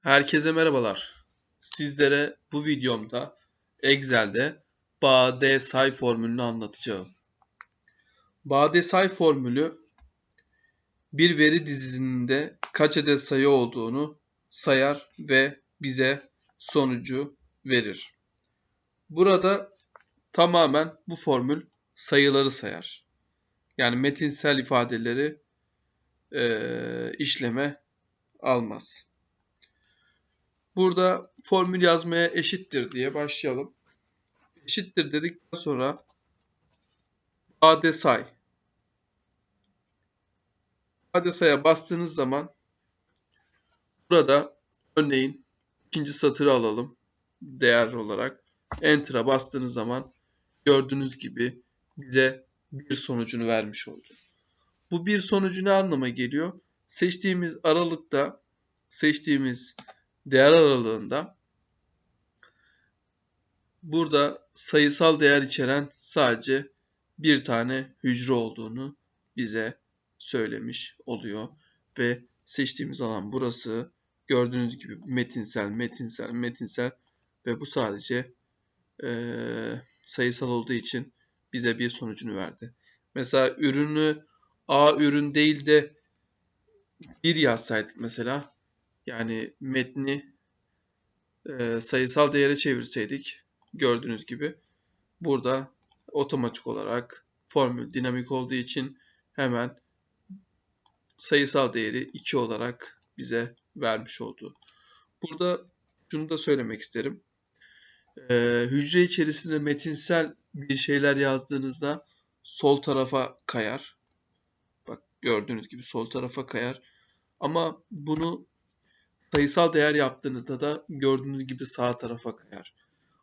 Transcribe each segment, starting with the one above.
Herkese merhabalar. Sizlere bu videomda Excel'de BAD say formülünü anlatacağım. BAD say formülü bir veri dizisinde kaç adet sayı olduğunu sayar ve bize sonucu verir. Burada tamamen bu formül sayıları sayar. Yani metinsel ifadeleri e, işleme almaz. Burada formül yazmaya eşittir diye başlayalım. Eşittir dedikten sonra AD say. AD say'a bastığınız zaman burada örneğin ikinci satırı alalım değer olarak. Enter'a bastığınız zaman gördüğünüz gibi bize bir sonucunu vermiş oldu. Bu bir sonucu ne anlama geliyor? Seçtiğimiz aralıkta seçtiğimiz değer aralığında burada sayısal değer içeren sadece bir tane hücre olduğunu bize söylemiş oluyor ve seçtiğimiz alan burası. Gördüğünüz gibi metinsel, metinsel, metinsel ve bu sadece e, sayısal olduğu için bize bir sonucunu verdi. Mesela ürünü A ürün değil de bir yazsaydık mesela yani metni e, sayısal değere çevirseydik gördüğünüz gibi burada otomatik olarak formül dinamik olduğu için hemen sayısal değeri 2 olarak bize vermiş oldu. Burada şunu da söylemek isterim. Ee, hücre içerisinde metinsel bir şeyler yazdığınızda sol tarafa kayar. Bak gördüğünüz gibi sol tarafa kayar. Ama bunu sayısal değer yaptığınızda da gördüğünüz gibi sağ tarafa kayar.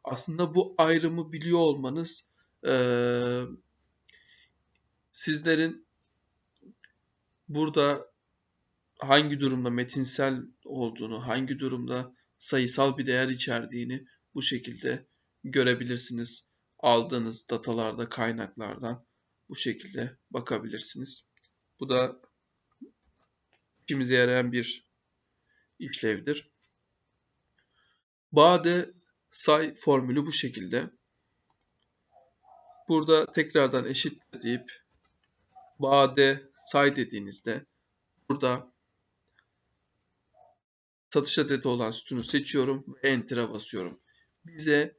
Aslında bu ayrımı biliyor olmanız e, sizlerin burada hangi durumda metinsel olduğunu, hangi durumda sayısal bir değer içerdiğini bu şekilde görebilirsiniz. Aldığınız datalarda, kaynaklardan bu şekilde bakabilirsiniz. Bu da işimize yarayan bir işlevdir. Bade say formülü bu şekilde. Burada tekrardan eşit deyip bade say dediğinizde burada satış adeti olan sütunu seçiyorum ve enter'a basıyorum. Bize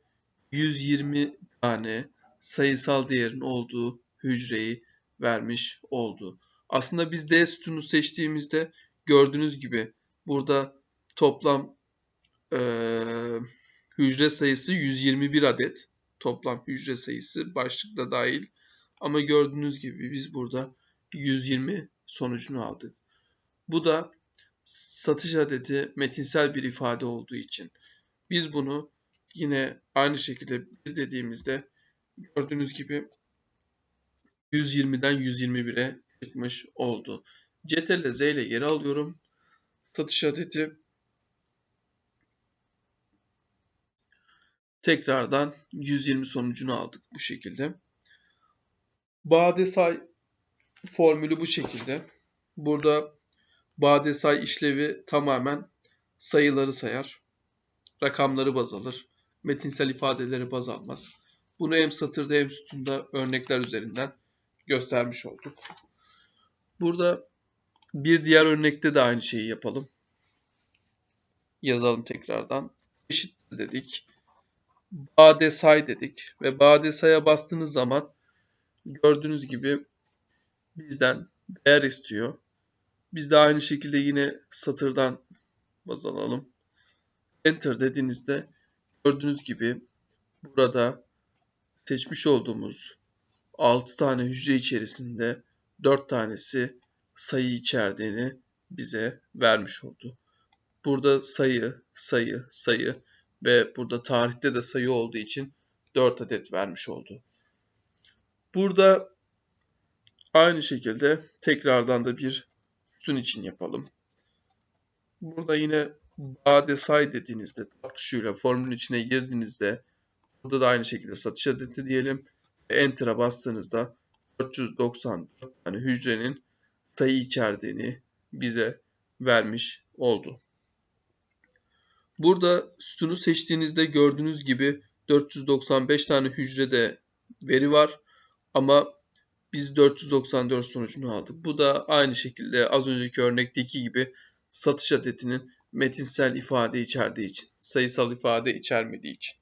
120 tane sayısal değerin olduğu hücreyi vermiş oldu. Aslında biz D sütunu seçtiğimizde gördüğünüz gibi Burada toplam e, hücre sayısı 121 adet. Toplam hücre sayısı başlıkta dahil. Ama gördüğünüz gibi biz burada 120 sonucunu aldık. Bu da satış adeti metinsel bir ifade olduğu için biz bunu yine aynı şekilde bir dediğimizde gördüğünüz gibi 120'den 121'e çıkmış oldu. Ctrl Z ile geri alıyorum satış adeti tekrardan 120 sonucunu aldık bu şekilde. Bade say formülü bu şekilde. Burada bade say işlevi tamamen sayıları sayar. Rakamları baz alır. Metinsel ifadeleri baz almaz. Bunu hem satırda hem sütunda örnekler üzerinden göstermiş olduk. Burada bir diğer örnekte de aynı şeyi yapalım. Yazalım tekrardan. Eşit dedik. Bade say dedik. Ve bade say'a bastığınız zaman gördüğünüz gibi bizden değer istiyor. Biz de aynı şekilde yine satırdan baz alalım. Enter dediğinizde gördüğünüz gibi burada seçmiş olduğumuz 6 tane hücre içerisinde 4 tanesi sayı içerdiğini bize vermiş oldu. Burada sayı, sayı, sayı ve burada tarihte de sayı olduğu için 4 adet vermiş oldu. Burada aynı şekilde tekrardan da bir sütun için yapalım. Burada yine bade say dediğinizde tuşuyla formülün içine girdiğinizde burada da aynı şekilde satış adeti diyelim. Enter'a bastığınızda 494 tane hücrenin sayı içerdiğini bize vermiş oldu. Burada sütunu seçtiğinizde gördüğünüz gibi 495 tane hücrede veri var ama biz 494 sonucunu aldık. Bu da aynı şekilde az önceki örnekteki gibi satış adetinin metinsel ifade içerdiği için, sayısal ifade içermediği için.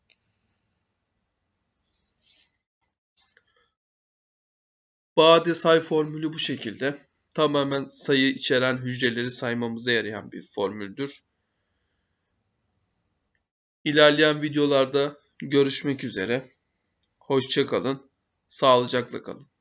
Bade say formülü bu şekilde. Tamamen sayı içeren hücreleri saymamıza yarayan bir formüldür. İlerleyen videolarda görüşmek üzere. Hoşçakalın. Sağlıcakla kalın.